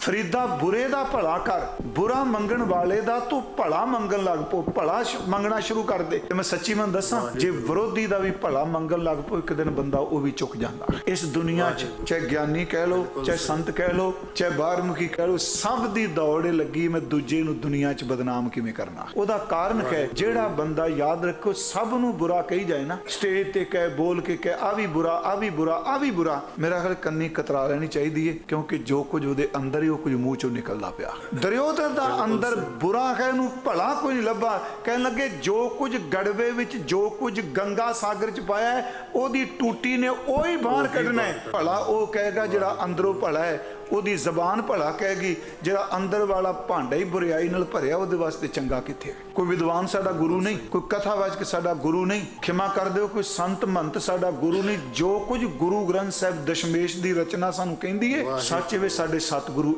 ਫਰੀਦਾ ਬੁਰੇ ਦਾ ਭਲਾ ਕਰ ਬੁਰਾ ਮੰਗਣ ਵਾਲੇ ਦਾ ਤੂੰ ਭਲਾ ਮੰਗਣ ਲੱਗ ਪੋ ਭਲਾ ਮੰਗਣਾ ਸ਼ੁਰੂ ਕਰ ਦੇ। ਤੇ ਮੈਂ ਸੱਚੀ ਮਨ ਦੱਸਾਂ ਜੇ ਵਿਰੋਧੀ ਦਾ ਵੀ ਭਲਾ ਮੰਗਣ ਲੱਗ ਪੋ ਇੱਕ ਦਿਨ ਬੰਦਾ ਉਹ ਵੀ ਚੁੱਕ ਜਾਂਦਾ। ਇਸ ਦੁਨੀਆ 'ਚ ਚਾਹੇ ਗਿਆਨੀ ਕਹਿ ਲੋ ਚਾਹੇ ਸੰਤ ਕਹਿ ਲੋ ਚਾਹੇ ਬਾਹਰਮੁਖੀ ਕਹਿ ਲੋ ਸਭ ਦੀ ਦੌੜ ਲੱਗੀ ਮੈਂ ਦੂਜੇ ਨੂੰ ਦੁਨੀਆ 'ਚ ਬਦਨਾਮ ਕਿਵੇਂ ਕਰਨਾ। ਉਹਦਾ ਕਾਰਨ ਹੈ ਜਿਹੜਾ ਬੰਦਾ ਯਾਦ ਰੱਖੋ ਸਭ ਨੂੰ ਬੁਰਾ ਕਹੀ ਜਾਏ ਨਾ ਸਟੇਜ ਤੇ ਕਹਿ ਬੋਲ ਕੇ ਕਹਿ ਆ ਵੀ ਬੁਰਾ ਆ ਵੀ ਬੁਰਾ ਆ ਵੀ ਬੁਰਾ। ਮੇਰਾ ਖਿਆਲ ਕੰਨੀ ਕਤਰਾ ਲੈਣੀ ਚਾਹੀਦੀ ਏ ਕਿਉਂਕਿ ਜੋ ਕੁਝ ਉਹਦੇ ਅੰਦਰ ਹੀ ਉਹ ਕੁਝ ਮੂੰਹ ਚੋਂ ਨਿਕਲਦਾ ਪਿਆ। ਦਰਿਓਦਰ ਦਾ ਅੰਦਰ ਬੁਰਾ ਹੈ ਉਹਨੂੰ ਭਲਾ ਕੋਈ ਨਹੀਂ ਲੱਭਾ। ਕਹਿਣ ਲੱਗੇ ਜੋ ਕੁਝ ਗੜਵੇ ਵਿੱਚ ਜੋ ਕੁਝ ਗੰਗਾ ਸਾਗਰ ਚ ਪਾਇਆ ਹੈ, ਉਹਦੀ ਟੂਟੀ ਨੇ ਉਹੀ ਬਾਹਰ ਕੱਢਣਾ ਹੈ। ਭਲਾ ਉਹ ਕਹੇਗਾ ਜਿਹੜਾ ਅੰਦਰੋਂ ਭਲਾ ਹੈ ਉਹਦੀ ਜ਼ਬਾਨ ਭਲਾ ਕਹੇਗੀ ਜਿਹੜਾ ਅੰਦਰ ਵਾਲਾ ਭਾਂਡਾ ਹੀ ਬੁਰੀਾਈ ਨਾਲ ਭਰਿਆ ਉਹਦੇ ਵਾਸਤੇ ਚੰਗਾ ਕਿੱਥੇ ਕੋਈ ਵਿਦਵਾਨ ਸਾਡਾ ਗੁਰੂ ਨਹੀਂ ਕੋਈ ਕਥਾਵਾਚਕ ਸਾਡਾ ਗੁਰੂ ਨਹੀਂ। ਖਿਮਾ ਕਰ ਦਿਓ ਕੋਈ ਸੰਤ ਮੰਤ ਸਾਡਾ ਗੁਰੂ ਨਹੀਂ। ਜੋ ਕੁਝ ਗੁਰੂ ਗ੍ਰੰਥ ਸਾਹਿਬ ਦਸ਼ਮੇਸ਼ ਦੀ ਰਚਨਾ ਸਾਨੂੰ ਕਹਿੰਦੀ ਹੈ ਸੱਚ ਵੇ ਸਾਡੇ ਸਤਿਗੁਰੂ